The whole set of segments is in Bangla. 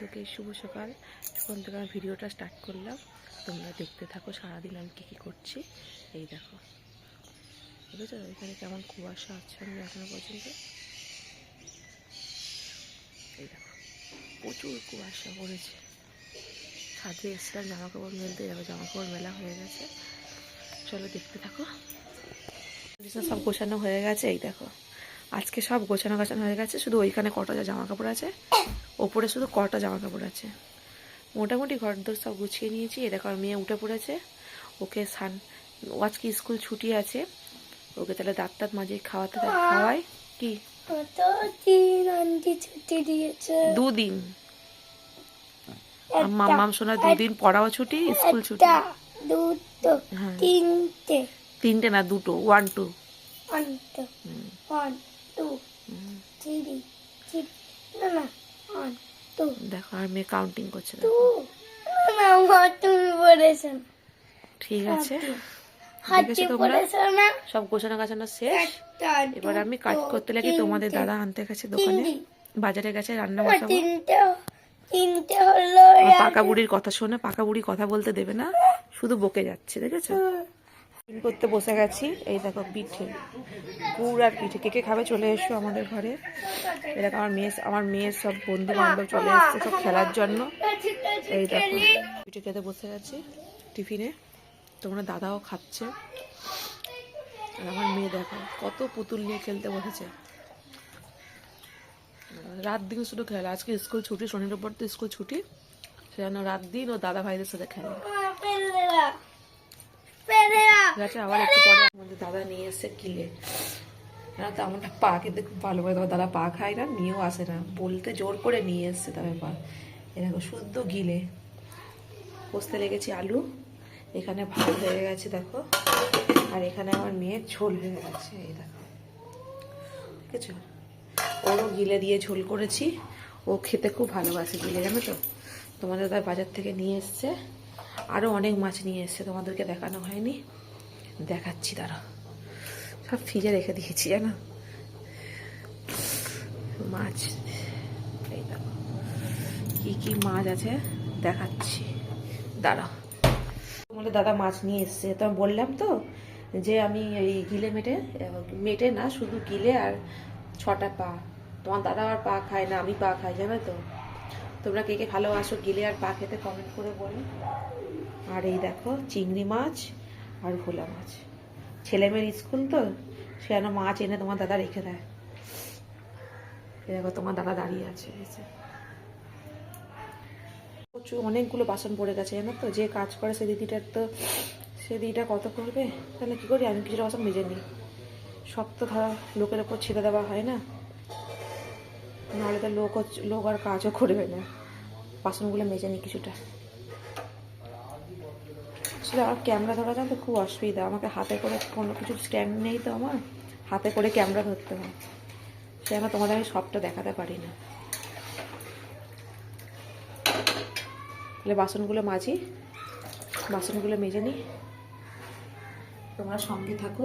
বন্ধুকে শুভ সকাল। এখন থেকে আমি ভিডিওটা স্টার্ট করলাম। তোমরা দেখতে থাকো সারাদিন আমি কী কী করছি। এই দেখো। বুঝেছ? এখানে কেমন কুয়াশা, আচ্ছন্ন এখনও পর্যন্ত। এই দেখো, প্রচুর কুয়াশা পড়েছে। ছাদে এসছিলাম জামা কাপড় মেলতে যাব জামা কাপড় মেলা হয়ে গেছে। চলো দেখতে থাকো। সব গোছানো হয়ে গেছে, এই দেখো। আজকে সব গোছানো গোছানো হয়ে গেছে, শুধু ওইখানে কটা যা জামা কাপড় আছে? ওপরে শুধু কটা জামা কাপড় আছে। মোটামুটি ঘর দর সব গুছিয়ে নিয়েছি। এ দেখো মেয়ে উঠে পড়েছে। ওকে সান ও আজকে স্কুল ছুটি আছে? ওকে তাহলে দাঁত দাঁত মাঝে খাওয়াতে খাওয়াই? কি? দুদিন। মাম্মাম শোনা দুদিন পড়াও ছুটি স্কুল ছুটি। দুটো হ্যাঁ। তিনটে। তিনটে না দুটো। One two one two one two three three না না। টু দেখো আর মেয়ে কাউন্টিং করছে দেখো। না তুমি পড়েছেন ঠিক আছে। সব গোছানো গাছানো শেষ? এবার আমি কাজ করতে লাগি তোমাদের দাদা আনতে গেছে দোকানে। বাজারে গেছে রান্না বসাবো। হলো পাকা বুড়ির কথা শোনে পাকা বুড়ি কথা বলতে দেবে না। শুধু বকে যাচ্ছে দেখেছ? টিফিন করতে বসে গেছি। এই দেখো পিঠে। গুড় আর পিঠে। কে কে খাবে চলে এসো আমাদের ঘরে। এরকম আমার মেয়ে আমার মেয়ের সব বন্ধু বান্ধব চলে এসছে সব খেলার জন্য। এই দেখো, পিঠে খেতে বসে গেছি টিফিনে। তোমরা দাদাও খাচ্ছে। আর আমার মেয়ে দেখো, কত পুতুল নিয়ে খেলতে বসেছে। রাত দিন শুধু খেলে। আজকে স্কুল ছুটি শনির উপর তো স্কুল ছুটি। সেজন্য রাত দিন ও দাদা ভাইদের সাথে খেলে। ঠিক আছে আবার একটু পরে আমাদের দাদা নিয়ে এসে কিলে না তো আমার পা কিন্তু খুব ভালো করে। দাদা পা খায় না, নিয়েও আসে না। বলতে জোর করে নিয়ে এসছে তবে পা। এরকম শুদ্ধ গিলে। কষতে লেগেছি আলু। এখানে ভাত হয়ে গেছে, দেখো। আর এখানে আমার মেয়ের ঝোল হয়ে গেছে, এই দেখো। ঠিক আছে ওরও গিলে দিয়ে ঝোল করেছি। ও খেতে খুব ভালোবাসে গিলে, জানো তো? তোমাদের দাদা বাজার থেকে নিয়ে এসছে। আরও অনেক মাছ নিয়ে এসছে, তোমাদেরকে দেখানো হয়নি। দেখাচ্ছি তারা সব ফ্রিজে রেখে দিয়েছি, জানো? মাছ, এই দেখো। কী কী মাছ আছে? দেখাচ্ছি। দাঁড়া। তোমাদের দাদা মাছ নিয়ে এসছে। তো বললাম তো যে আমি এই গিলে মেটে মেটে না, শুধু গিলে আর ছটা পা। তোমার দাদা আর পা খায় না, আমি পা খাই, জানো তো? তোমরা কে কে ভালোবাসো গিলে আর পা খেতে কমেন্ট করে বলো। আর এই দেখো, চিংড়ি মাছ আর ভোলা মাছ। ছেলে মেয়ের স্কুল তো, সে যেন মাছ এনে তোমার দাদা রেখে দেয়। দেখো, তোমার দাদা দাঁড়িয়ে আছে এসে প্রচুর, অনেকগুলো বাসন পড়ে গেছে, জানো তো? যে কাজ করে সে দিদিটার তো, সে দিদিটা কত করবে? তাহলে কী করি? আমি কিছুটা বাসন মেজে নিই। সব তো ধরো, লোকের ওপর ছেড়ে দেওয়া হয় না। নাহলে তো লোক লোক আর কাজও করবে না। বাসনগুলো মেজে নিই কিছুটা। আসলে আমার ক্যামেরা ধরা জানতে খুব অসুবিধা। আমাকে হাতে করে কোনো কিছু স্ট্যান্ড নেই তো আমার। হাতে করে ক্যামেরা ধরতে হয়। সে আমার তোমাদের আমি সবটা দেখাতে পারি না। তাহলে বাসনগুলো মাজি। বাসনগুলো মেজে নিই তোমরা সঙ্গে থাকো।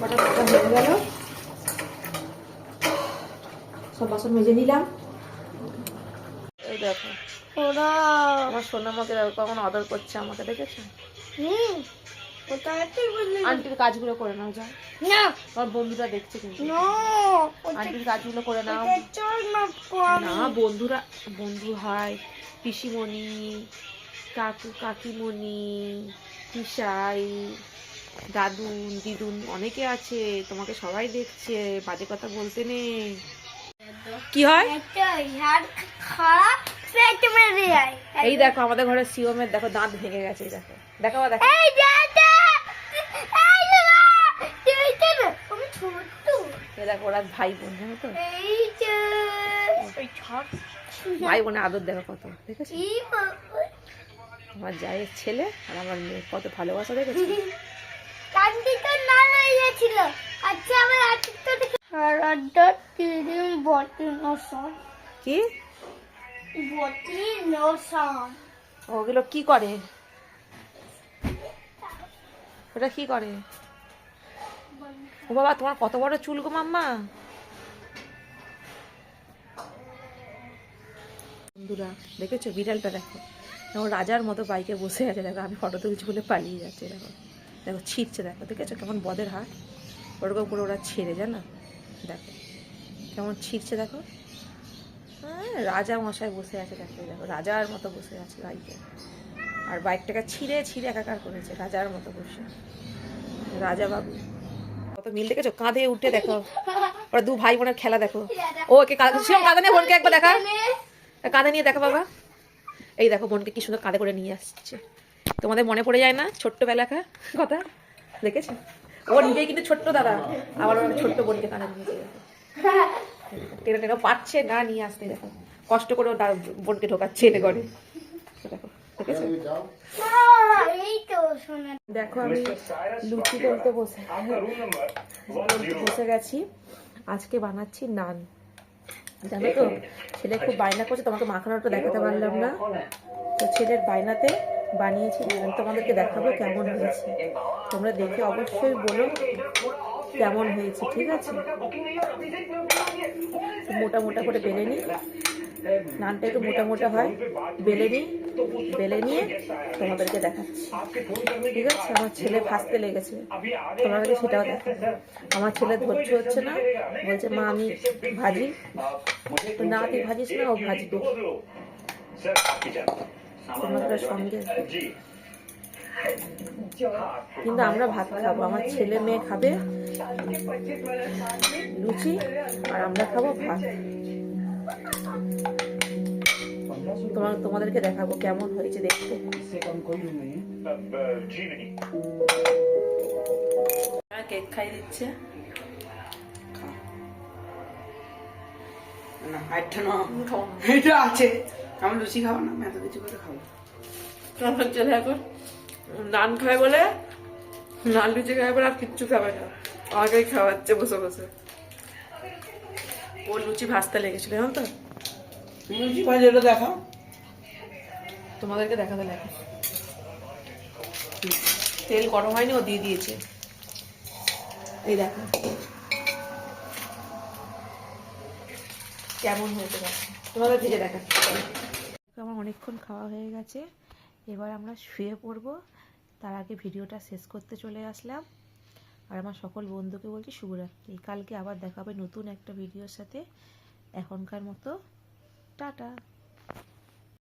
বাসন কটা মাজা হয়ে গেল। সব বাসন মেজে নিলাম। এই দেখো ওরা। আমার সোনামাকে দেখো কেমন আদর করছে আমাকে দেখেছ? হুম আন্টির কাজগুলো করে নাও যাও। না। আমার বন্ধুরা দেখছে কিন্তু। আন্টির কাজগুলো করে নাও। না বন্ধুরা বন্ধু হয় পিসিমণি কাকু কাকিমণি পিসাই দাদুন দিদুন অনেকে আছে তোমাকে সবাই দেখছে বাজে কথা বলতে নেই। কি হয়? এই দেখো আমাদের ঘরে সিওমের দেখো দাঁত ভেঙে গেছে দেখো। দেখো দেখো দেখো ওরা ভাই বোন জানো তো? ভাই বোনের আদর দেখো কত দেখেছ? আমার জায়ের ছেলে আর আমার মেয়ে কত ভালোবাসা দেখেছ? কান্দি না গেছিল আচ্ছা আমার আজকে তো তিরিম বটি নসন কি? বটি নসন ওগুলো কি করে? ওটা কি করে? ও বাবা তোমার কত বড় চুল গো মাম্মা? বন্ধুরা দেখেছ? বিড়ালটা দেখো। ও রাজার মতো বাইকে বসে আছে দেখো আমি ফটো তুলছি বলে পালিয়ে যাচ্ছে দেখো। দেখো ছিটছে দেখো, দেখেছ কেমন বদের হাট ওরকম করে ওরা ছেড়ে, জানো? দেখো, কেমন ছিটছে দেখো। হ্যাঁ রাজা মশাই বসে আছে, দেখো দেখো, রাজার মতো বসে আছে বাইকে আর বাইকটাকে ছিঁড়ে ছিঁড়ে একাকার করেছে, রাজার মতো বসে। রাজা বাবু, কত মিল দেখেছ? কাঁধে উঠে দেখো। ওরা দু ভাই বোনের খেলা দেখো। ও ওকে কাঁধে কাঁধে নিয়ে বোনকে একবার দেখা কাঁধে নিয়ে দেখো বাবা। এই দেখো, বোনকে কি সুন্দর কাঁধে করে নিয়ে আসছে। তোমাদের মনে পড়ে যায় না? ছোট্টবেলাকার কথা? দেখেছ? ও নিজেই কিন্তু ছোট্ট দাদা। আবার ওর ছোট্ট বোনকে কাঁধে নিয়েছে টেনে টেনে পাচ্ছে না নিয়ে আসতে, দেখো। কষ্ট করে ওর বোনকে ঢোকাচ্ছে এনে ঘরে। দেখো দেখো, আমি লুচি বলতে বসে। বসে গেছি। আজকে বানাচ্ছি নান। জানো তো? ছেলে খুব বায়না করছে, তোমাকে মাখানোটা দেখাতে পারলাম না। তো ছেলের বায়নাতে বানিয়েছি নান তোমাদেরকে দেখাবো কেমন হয়েছে। তোমরা দেখে অবশ্যই বলো কেমন হয়েছে, ঠিক আছে? মোটা মোটা করে বেলে নিই। নানটা একটু মোটা মোটা হয়। বেলে নিই, বেলে নিয়ে তোমাদেরকে দেখাচ্ছি। ঠিক আছে? আমার ছেলে ফাঁসতে লেগেছে। তোমাদেরকে সেটাও দেখা আমার ছেলে ধৈর্য হচ্ছে না। বলছে, মা, আমি ভাজি। না, তুই ভাজিস না, ও ভাজবে। তোমাদের সঙ্গে। কিন্তু আমরা ভাত খাব আমার ছেলে মেয়ে খাবে লুচি আর আমরা খাব ভাত। তোমার তোমাদেরকে দেখাবো কেমন হয়েছে দেখতে। কেক খাই দিচ্ছে। না এটা না এটা আছে। আমি লুচি খাব না? আমি এত কিছু করে খাব। আমার ছেলে এখন নান খায় বলে নান লুচি খায় বলে আর কিচ্ছু খাবে না। আমাকেই খাওয়াচ্ছে বসে বসে। ও লুচি ভাজতে লেগেছিল জানো তো? লুচি ভাজি এটা দেখাও। তোমাদেরকে দেখাতে লাগে তেল গরম হয়নি ও দিয়ে দিয়েছে। এই দেখো। কেমন হয়েছে তোমাদের দেখাচ্ছি। আমার অনেকক্ষণ খাওয়া হয়ে গেছে। এবার আমরা শুয়ে পড়ব। তার আগে ভিডিওটা শেষ করতে চলে আসলাম। আর আমার সকল বন্ধুকে বলছি, শুভরাত্রি। কালকে আবার দেখা হবে নতুন একটা ভিডিওর সাথে। এখনকার মতো, টাটা।